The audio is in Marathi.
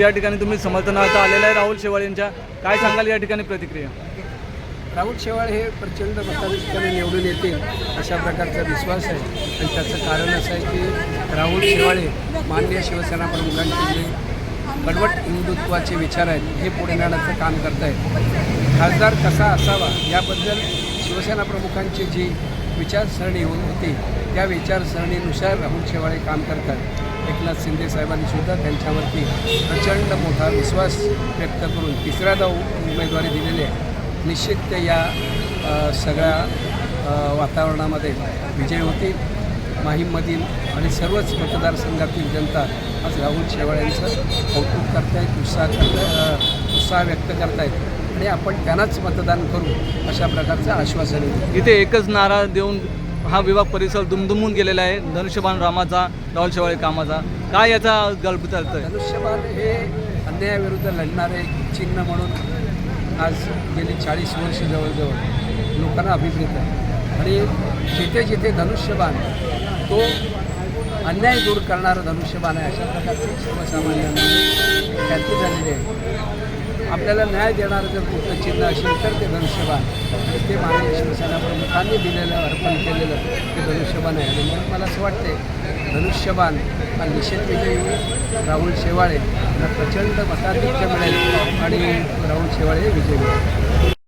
आज या ठिकाणी तुम्ही समर्थनार्थ आलेला आहे राहुल शेवाळे यांच्या. काय सांगाल या ठिकाणी प्रतिक्रिया? राहुल शेवाळ हे प्रचंड मताधिक्याने निवडून येतील अशा प्रकारचा विश्वास आहे. आणि त्याचं कारण असं आहे की राहुल शेवाळे माननीय शिवसेना प्रमुखांचे जे कडवट हिंदुत्वाचे विचार आहेत हे पुढे नेण्याचं काम करत आहेत खासदार कसा असावा याबद्दल शिवसेना प्रमुखांची जी विचारसरणी होती. त्या विचारसरणीनुसार राहुल शेवाळे काम करतात. एकनाथ शिंदे साहेबांनी सुद्धा त्यांच्यावरती प्रचंड मोठा विश्वास व्यक्त करून तिसऱ्यादा उ- उमेदवारी दिलेली आहे. निश्चित ते या सगळ्या वातावरणामध्ये विजय होतील. माहीममधील आणि सर्वच मतदारसंघातील जनता आज राहुल शेवाळ्यांचं कौतुक करतायत उत्साह करताय उत्साह व्यक्त करतायत. आणि आपण त्यांनाच मतदान करू अशा प्रकारचं आश्वासन इथे एकच नारा देऊन हा विभाग परिसर दुमदुमून गेलेला आहे. धनुष्यबाण रामाचा राहुल शेवाळे कामाचा. काय याचा गल्प चालतोय धनुष्यबाण हे अन्यायाविरुद्ध लढणारे चिन्ह म्हणून आज गेली चाळीस वर्ष जवळजवळ लोकांना अभिप्रेत आहे. आणि जिथे जिथे धनुष्यबाण तो अन्याय दूर करणारं धनुष्यबाण आहे अशा प्रकारचे सर्वसामान्यांना ख्याती झालेली आहे. आपल्याला न्याय देणारं जर कुठलं चिन्ह असेल तर ते धनुष्यबाण ते माननीय शिवसेना प्रमुखांनी दिलेलं अर्पण केलेलं ते धनुष्यबाण आहे. आणि म्हणून मला असं वाटते धनुष्यबाण हा निषेध विजयी होईल राहुल शेवाळे यांना प्रचंड मताधिक्य मिळेल आणि राहुल शेवाळे हे विजयी होईल